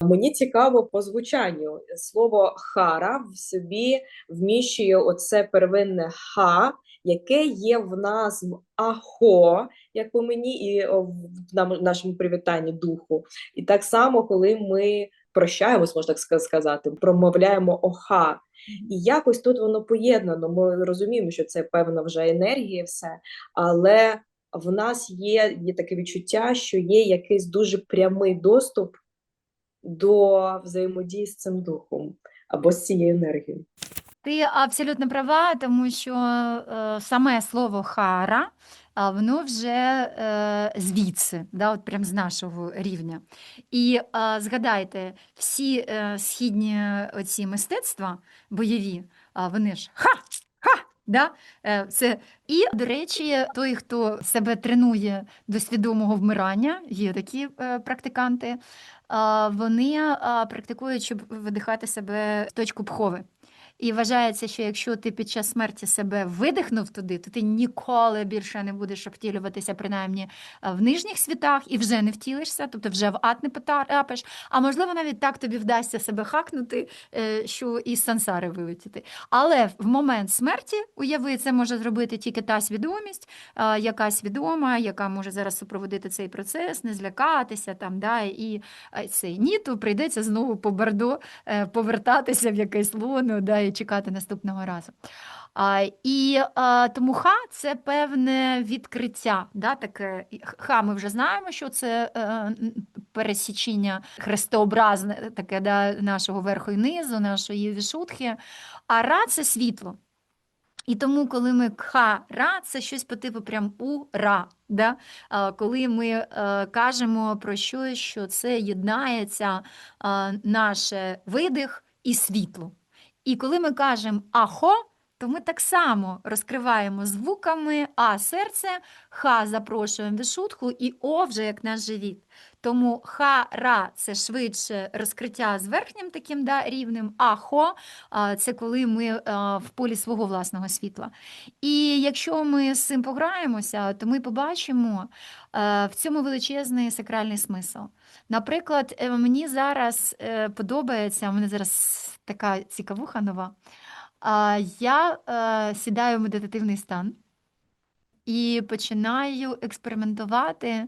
Мені цікаво по звучанню. Слово хара в собі вміщує оце первинне ха, яке є в нас в ахо, як у мені, і в нашому привітанні духу. І так само, коли ми прощаємось, можна так ска- сказати, промовляємо оха. І якось тут воно поєднано. Ми розуміємо, що це певна вже енергія, все, але в нас є, є таке відчуття, що є якийсь дуже прямий доступ до взаємодії з цим духом або з цією енергією. Ти абсолютно права, тому що е, саме слово хара, воно вже е, звідси, да, от прям з нашого рівня. І е, згадайте, всі е, східні оці мистецтва бойові, вони ж ха! Да? Це і, до речі, той, хто себе тренує до свідомого вмирання, є такі е, практиканти, вони практикують, щоб видихати себе в точку пхови. І вважається, що якщо ти під час смерті себе видихнув туди, то ти ніколи більше не будеш втілюватися, принаймні е, в нижніх світах, і вже не втілишся, тобто вже в ад не потрапиш. А можливо, навіть так тобі вдасться себе хакнути, е, що із сансари вилетіти. Але в момент смерті, уяви, це може зробити тільки та свідомість, е, яка свідома, яка може зараз супроводити цей процес, не злякатися там, да, і цей ні, то прийдеться знову по бордо повертатися в якесь лоно да, чекати наступного разу. А, і а, тому ха це певне відкриття. Да, таке. Ха, ми вже знаємо, що це е, пересічення хрестообразне таке да, нашого верху і низу, нашої вішутхи. А ра це світло. І тому, коли ми кха-ра, це щось по типу прям ура. Да? Коли ми е, кажемо про щось, що це єднається наше видих і світло. І коли ми кажемо ахо, то ми так само розкриваємо звуками а серце, ха запрошуємо вишутку і о вже як наш живіт. Тому ха-ра це швидше розкриття з верхнім таким да, рівнем, а хо це коли ми в полі свого власного світла. І якщо ми з цим пограємося, то ми побачимо е, в цьому величезний сакральний смисл. Наприклад, е, мені зараз е, подобається, у мене зараз така цікавуха нова. Я е, сідаю в медитативний стан і починаю експериментувати,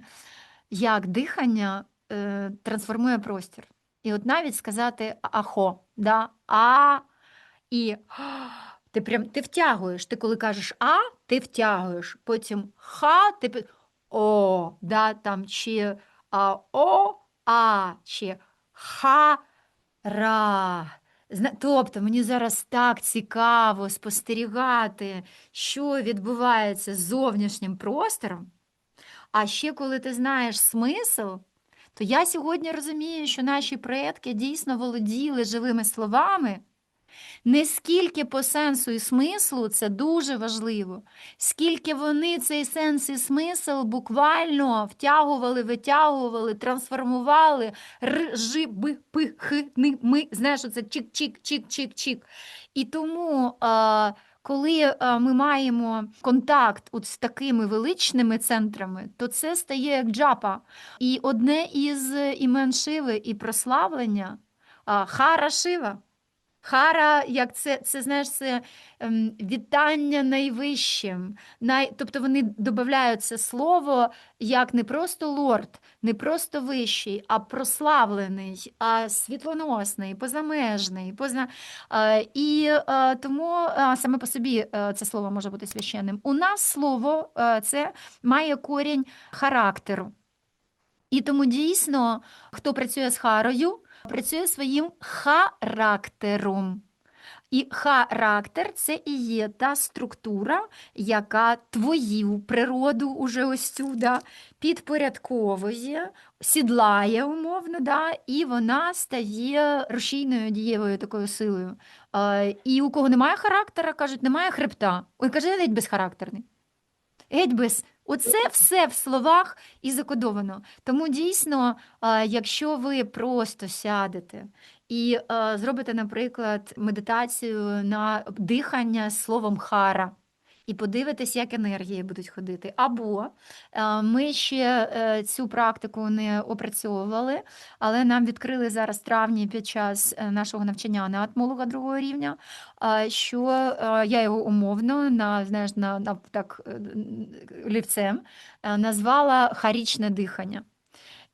як дихання е, трансформує простір. І от навіть сказати ахо, да, а і ти прям ти втягуєш. Ти коли кажеш а, ти втягуєш. Потім ха, ти о, да, там чи а, о, а, чи ха, ра. Тобто мені зараз так цікаво спостерігати, що відбувається з зовнішнім простором. А ще коли ти знаєш смисл, то я сьогодні розумію, що наші предки дійсно володіли живими словами. Не скільки по сенсу і смислу це дуже важливо, скільки вони цей сенс і смисл буквально втягували, витягували, трансформували, р. Знаєш, це чик-чик-чик-чик-чик. І тому, а, коли а, ми маємо контакт от з такими величними центрами, то це стає як джапа. І одне із імен Шиви і прославлення Хара Шива. Хара, як це, це знаєш, це ем, вітання найвищим. Най, тобто вони додають це слово як не просто лорд, не просто вищий, а прославлений, а світлоносний, позамежний. Поза... Е, і е, тому е, саме по собі це слово може бути священним. У нас слово це має корінь характеру. І тому дійсно, хто працює з харою, працює своїм характером. І характер це і є та структура, яка твою природу уже ось цю да, підпорядковує, сідлає умовно, да, і вона стає рушійною дієвою такою силою. Е, і у кого немає характера, кажуть, немає хребта. Ой, каже, геть безхарактерний. Геть без. Оце все в словах і закодовано. Тому дійсно, е, якщо ви просто сядете і е, зробите, наприклад, медитацію на дихання словом хара, і подивитесь, як енергії будуть ходити. Або е, ми ще е, цю практику не опрацьовували, але нам відкрили зараз травні під час е, нашого навчання на атмолога другого рівня, що я його умовно на, знаєш, на, на так е, назвала харічне дихання.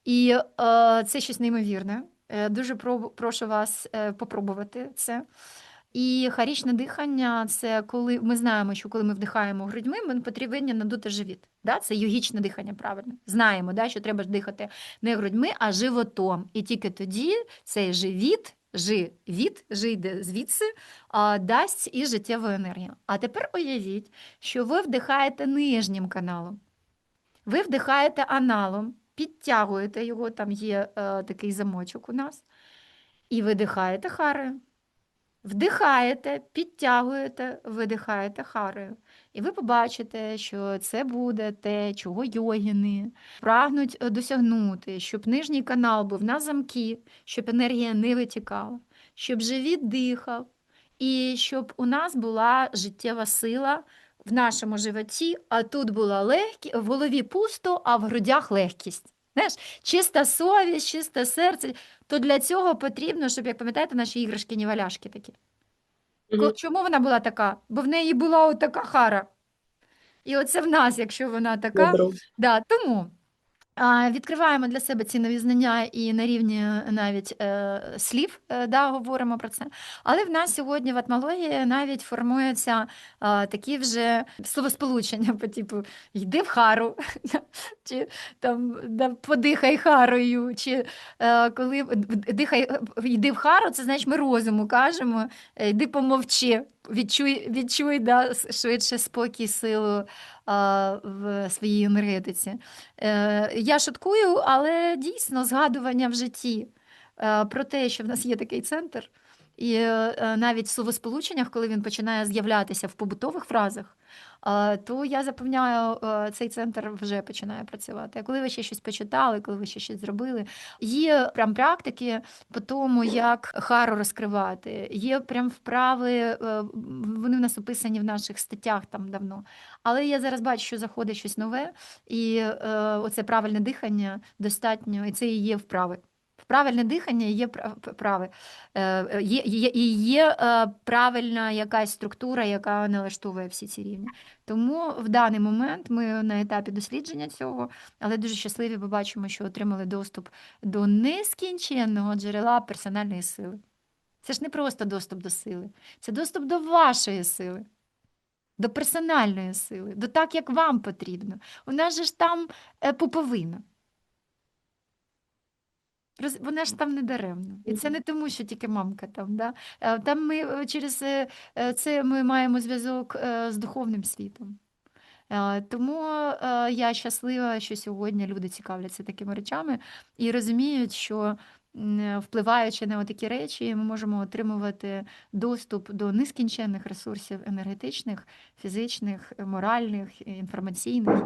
І це щось неймовірне. Дуже про- прошу вас попробувати це. І харічне дихання це коли ми знаємо, що коли ми вдихаємо грудьми, ми повинні надути живіт. Да? Це йогічне дихання, правильно. Знаємо, да, що треба дихати не грудьми, а животом. І тільки тоді цей живіт, живіт, жи йде звідси, дасть і життєву енергію. А тепер уявіть, що ви вдихаєте нижнім каналом. Ви вдихаєте аналом, підтягуєте його, там є е, такий замочок у нас, і видихаєте харою. Вдихаєте, підтягуєте, видихаєте харою. І ви побачите, що це буде те, чого йогіни прагнуть е, досягнути, щоб нижній канал був на замки, щоб енергія не витікала, щоб живіт дихав, і щоб у нас була життєва сила в нашому животі, а тут була легкість, в голові пусто, а в грудях легкість. Знаєш, чиста совість, чисте серце. То для цього потрібно, щоб, як пам'ятаєте, наші іграшки валяшки такі. Mm -hmm. Чому вона була така? Бо в неї була отака хара. І оце в нас, якщо вона така. Да, тому відкриваємо для себе ці нові знання і на рівні навіть е, слів е, да, говоримо про це. Але в нас сьогодні в етмології навіть формуються а, такі вже словосполучення по типу йди в хару, чи там подихай харою, чи е, коли дихай, йди в хару, це значить ми розуму кажемо, е, йди помовчи. Відчуй, відчуй да, швидше спокій, силу а, в своїй енергетиці. Е, я шуткую, але дійсно згадування в житті е, про те, що в нас є такий центр, і е, е, навіть в словосполученнях, коли він починає з'являтися в побутових фразах, е, то я запевняю, цей центр вже починає працювати. Коли ви ще щось почитали, коли ви ще щось зробили, є прям практики по тому, як хару розкривати. Є прям вправи, вони в нас описані в наших статтях там давно. Але я зараз бачу, що заходить щось нове, і оце правильне дихання достатньо, і це і є вправи. Правильне дихання є прав- вправи. Е, е, Є, є, є е, правильна якась структура, яка налаштовує всі ці рівні. Тому в даний момент ми на етапі дослідження цього, але дуже щасливі, бо бачимо, що отримали доступ до нескінченного джерела персональної сили. Це ж не просто доступ до сили, це доступ до вашої сили, до персональної сили, до так, як вам потрібно. У нас же ж там е, пуповина. Вона ж там не даремно. І це не тому, що тільки мамка там. Да? Е, Там ми е, через е, це ми маємо зв'язок з духовним світом. Тому я щаслива, що сьогодні люди цікавляться такими речами і розуміють, що впливаючи на такі речі, ми можемо отримувати доступ до нескінченних ресурсів енергетичних, фізичних, моральних, інформаційних.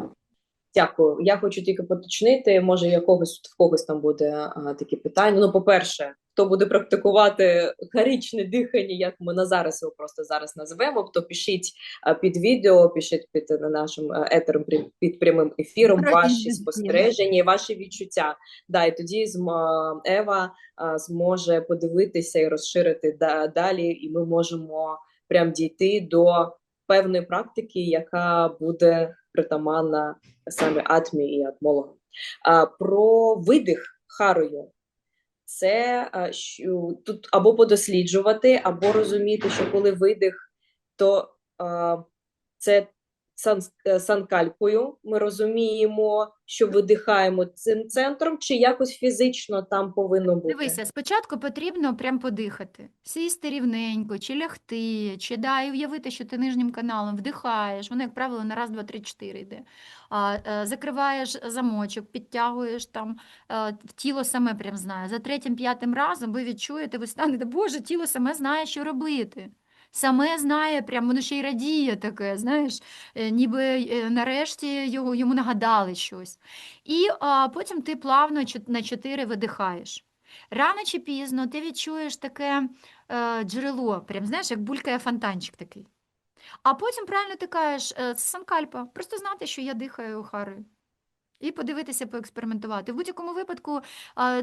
Дякую. Я хочу тільки поточнити, може, якогось в когось там буде а, такі питання. Ну, по-перше, хто буде практикувати харічне дихання, як ми на зараз його просто зараз назвемо, то пишіть а, під відео, пишіть під е, нашим е, етером під прямим ефіром ваші спостереження, ваші відчуття. Да, і тоді зм- Ева а, зможе подивитися і розширити да- далі, і ми можемо прям дійти до певної практики, яка буде притаманна саме атмі і атмологам. Про видих харою. Це що, тут або подосліджувати, або розуміти, що коли видих, то це сан, е, санкалькою. Ми розуміємо, що видихаємо цим центром, чи якось фізично там повинно бути. Дивися, спочатку потрібно прям подихати, сісти рівненько, чи лягти, чи да, і уявити, що ти нижнім каналом вдихаєш, воно, як правило, на раз, два, три, чотири йде. А, е, закриваєш замочок, підтягуєш там, е, тіло саме прям знає. За третім, п'ятим разом ви відчуєте, ви станете, Боже, тіло саме знає, що робити. Саме знає, прям воно ще й радіє таке, знаєш, е, ніби е, нарешті його, йому нагадали щось. І а, потім ти плавно на чотири видихаєш. Рано чи пізно ти відчуєш таке е, джерело, прям знаєш, як булькає фонтанчик такий. А потім правильно ти кажеш, е, це санкальпа. Просто знати, що я дихаю харою. І подивитися, поекспериментувати. В будь-якому випадку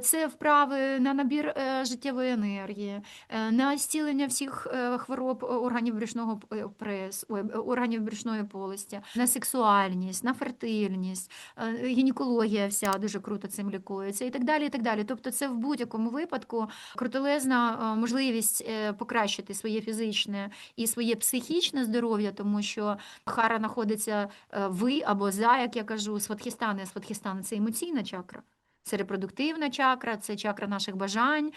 це вправи на набір е, життєвої енергії, е, на зцілення всіх е, хвороб органів брюшного п- прес, е, органів брюшної полості, на сексуальність, на фертильність, гінекологія вся дуже круто цим лікується і так далі. І так далі. Тобто, це в будь-якому випадку крутелезна е, можливість покращити своє фізичне і своє психічне здоров'я, тому що хара знаходиться ви або за, як я кажу, сватхістани. Сватхістан це емоційна чакра. Це репродуктивна чакра, це чакра наших бажань.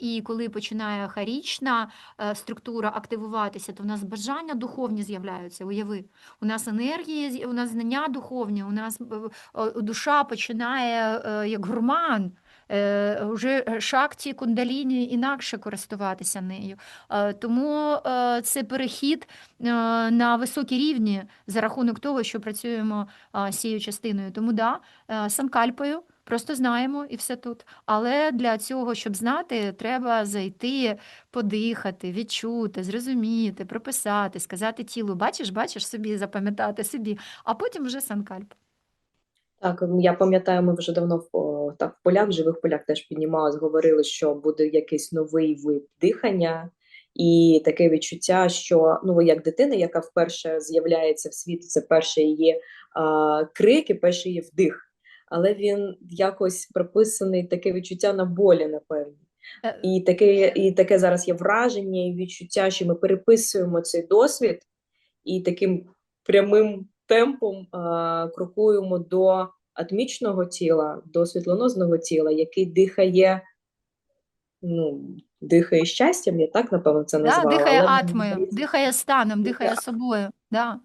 І коли починає харічна е, структура активуватися, то в нас бажання духовні з'являються. Уяви, у нас енергії, у нас знання духовні, у нас е, е, душа починає як гурман. Е, Вже шакті, кундаліні інакше користуватися нею. Е, Тому е, це перехід е, на високі рівні за рахунок того, що працюємо цією частиною. Тому да, е, санкальпою просто знаємо і все тут. Але для цього, щоб знати, треба зайти, подихати, відчути, зрозуміти, прописати, сказати тілу, бачиш, бачиш собі, запам'ятати собі, а потім вже санкальп. Так, я пам'ятаю, ми вже давно в, так, в полях, в живих полях теж піднімалися, говорили, що буде якийсь новий вид дихання, і таке відчуття, що ну, як дитина, яка вперше з'являється в світ, це перший її а, крик і перший її вдих. Але він якось прописаний таке відчуття на болі, напевно. Е, І таке, і таке зараз є враження і відчуття, що ми переписуємо цей досвід і таким прямим темпом а, крокуємо до атмічного тіла, до світлонозного тіла, який дихає, ну, дихає щастям, я так напевно це Да, назвала. дихає але атмою, дихає станом, дихає дихає собою. Да.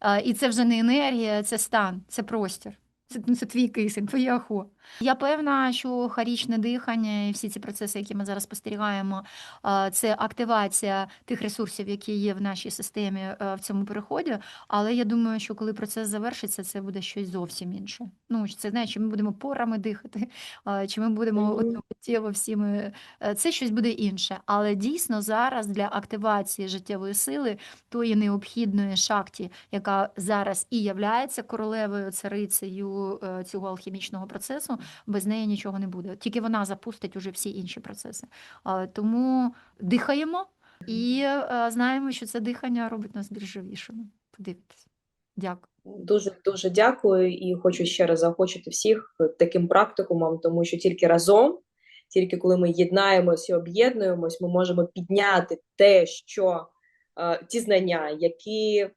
А, І це вже не енергія, це стан, це простір. Це, ну, це твій кисень, твоє ахо. Я певна, що харічне дихання і всі ці процеси, які ми зараз спостерігаємо, це активація тих ресурсів, які є в нашій системі е, в цьому переході. Але я думаю, що коли процес завершиться, це буде щось зовсім інше. Ну, це знаєш, чи ми будемо порами дихати, чи ми будемо Мгм. одномиттєво всі ми Е, це щось буде інше. Але дійсно зараз для активації життєвої сили тої необхідної шакті, яка зараз і являється королевою, царицею е, цього алхімічного процесу, без неї нічого не буде. Тільки вона запустить уже всі інші процеси. Тому дихаємо і е, знаємо, що це дихання робить нас більш живішими. Подивитися. Дякую. Дуже дуже дякую і хочу ще раз заохочити всіх таким практикумом, тому що тільки разом, тільки коли ми єднаємось і об'єднуємось, ми можемо підняти те, що е, ті знання, які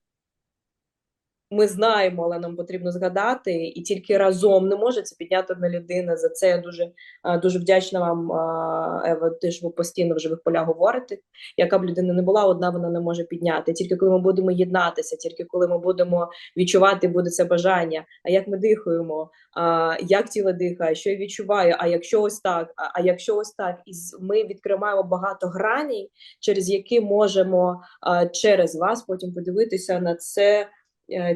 ми знаємо, але нам потрібно згадати, і тільки разом не може це підняти одна людина. За це я дуже, дуже вдячна вам, Ева, те, що ви постійно в живих полях говорите. Яка б людина не була, одна вона не може підняти. Тільки коли ми будемо єднатися, тільки коли ми будемо відчувати буде це бажання. А як ми дихаємо, як тіло дихає, що я відчуваю, а якщо ось так, а, якщо ось так, і ми відкриваємо багато граней, через які можемо через вас потім подивитися на це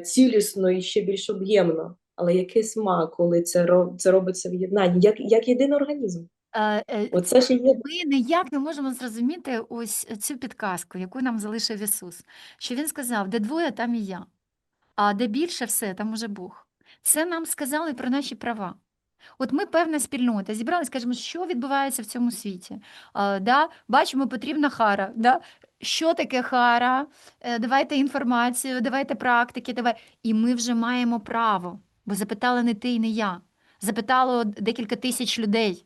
цілісно і ще більш об'ємно. Але який смак, коли це це робиться в єднанні, як, як єдиний організм? Е, е, Оце ж є. Ми ніяк не можемо зрозуміти ось цю підказку, яку нам залишив Ісус. Що Він сказав, де двоє, там і я, а де більше все, там уже Бог. Це нам сказали про наші права. От ми певна спільнота, зібралися, кажемо, що відбувається в цьому світі. А, да? Бачимо, потрібна хара. Да? Що таке хара? Е, Давайте інформацію, давайте практики, давай. І ми вже маємо право, бо запитали не ти і не я. Запитало декілька тисяч людей.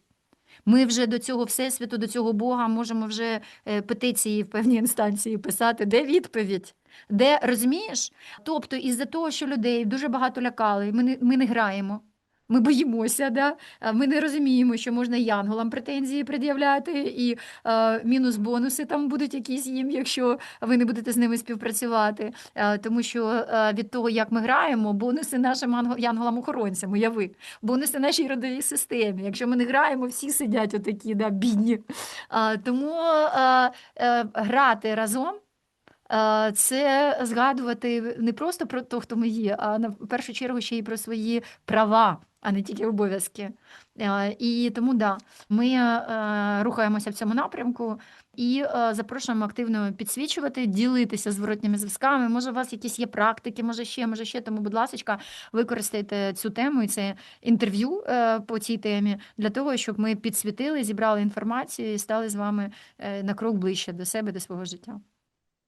Ми вже до цього всесвіту, до цього Бога можемо вже е, петиції в певній інстанції писати. Де відповідь? Де розумієш? Тобто, із-за того, що людей дуже багато лякали, ми не, ми не граємо. Ми боїмося, да? Ми не розуміємо, що можна янголам претензії пред'являти, і е, мінус-бонуси там будуть якісь їм, якщо ви не будете з ними співпрацювати. Е, тому що е, від того, як ми граємо, бонуси нашим янголам-охоронцям, уяви бонуси нашій родовій системі. Якщо ми не граємо, всі сидять отакі, да, бідні. А, тому а, е, грати разом. А, Це згадувати не просто про те, хто ми є, а на першу чергу ще й про свої права. а не тільки обов'язки. Е, І тому да, ми е, рухаємося в цьому напрямку і е, запрошуємо активно підсвічувати, ділитися зворотніми зв'язками. Може, у вас якісь є практики, може ще, може ще. Тому, будь ласка, використайте цю тему і це інтерв'ю е, по цій темі для того, щоб ми підсвітили, зібрали інформацію і стали з вами е, на крок ближче до себе, до свого життя.